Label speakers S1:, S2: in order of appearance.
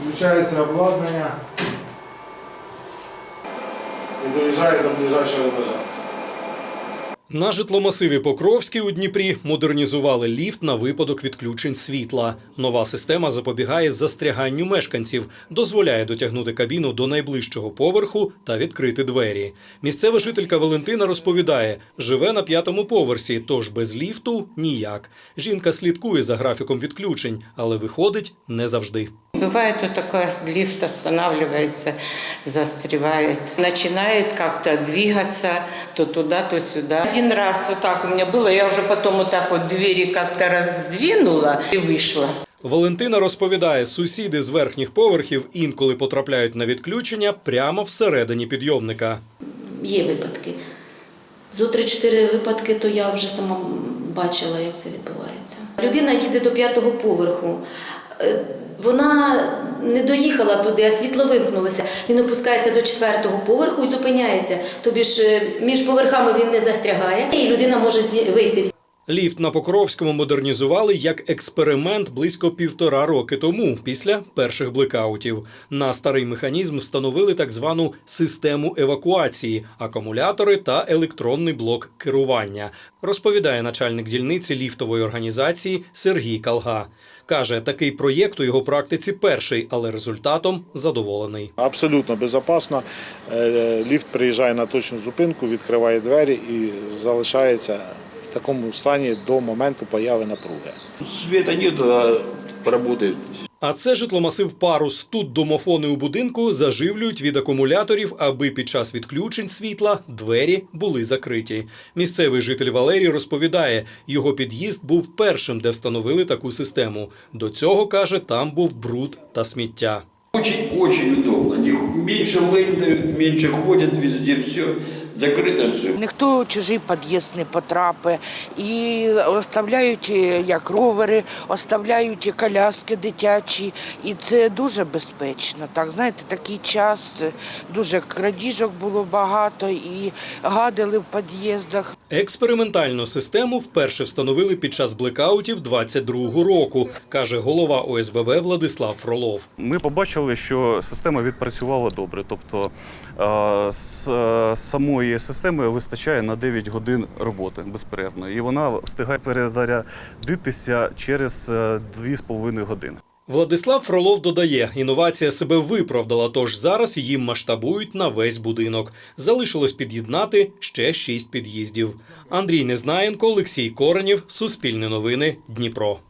S1: Включається обладнання і доїжджає до ближайшого етажа.
S2: На житломасиві Покровський у Дніпрі модернізували ліфт на випадок відключень світла. Нова система запобігає застряганню мешканців, дозволяє дотягнути кабіну до найближчого поверху та відкрити двері. Місцева жителька Валентина розповідає, живе на п'ятому поверсі, тож без ліфту ніяк. Жінка слідкує за графіком відключень, але виходить не завжди.
S3: Бывает вот такое, лифт останавливается, застревает. Начинает как-то двигаться то туда, то сюда. Один раз вот так у меня было, я уже потом вот так вот двери как-то раздвинула и вышла.
S2: Валентина розповідає, сусіди з верхніх поверхів інколи потрапляють на відключення прямо всередині підйомника.
S4: Є випадки. Зо 3-4 випадки, то я вже сама бачила, як це відбувається. Людина їде до п'ятого поверху. Е, Вона не доїхала туди, а світло вимкнулося. Він опускається до четвертого поверху і зупиняється. Тобі ж е, між поверхами він не застрягає, і людина може вийти.
S2: Ліфт на Покровському модернізували як експеримент близько півтора роки тому, після перших блекаутів. На старий механізм встановили так звану систему евакуації, акумулятори та електронний блок керування. Розповідає начальник дільниці ліфтової організації Сергій Калга. Каже, такий проєкт у його практиці перший, але результатом задоволений.
S1: Абсолютно безпечно. Е, Ліфт приїжджає на точну зупинку, відкриває двері і залишається такому стані до моменту появи напруги.
S5: Света нет, а работает.
S2: А це житломасив Парус. Тут домофони у будинку заживлюють від акумуляторів, аби під час відключень світла двері були закриті. Місцевий житель Валерій розповідає, його під'їзд був першим, де встановили таку систему. До цього каже, там був бруд та сміття.
S5: Очень-очень удобно. Они меньше лендают, меньше ходят везде, все. Закрыто все.
S6: Ніхто в чужий під'їзд не потрапить. І оставляють е, як ровери, оставляють коляски дитячі. І це дуже безпечно. Так, знаєте, такий час, е, дуже крадіжок було багато і гадили в під'їздах.
S2: Експериментальну систему вперше встановили під час блекаутів 22-го року, каже голова ОСББ Владислав Фролов.
S7: Ми побачили, що система відпрацювала добре. Тобто е, з е, самої системи вистачає на 9 годин роботи безперервно. І вона встигає перезарядитися через е, 2,5 години.
S2: Владислав Фролов додає, інновація себе виправдала, тож зараз її масштабують на весь будинок. Залишилось під'єднати ще шість під'їздів. Андрій Незнаєнко, Олексій Коренів, Суспільне новини, Дніпро.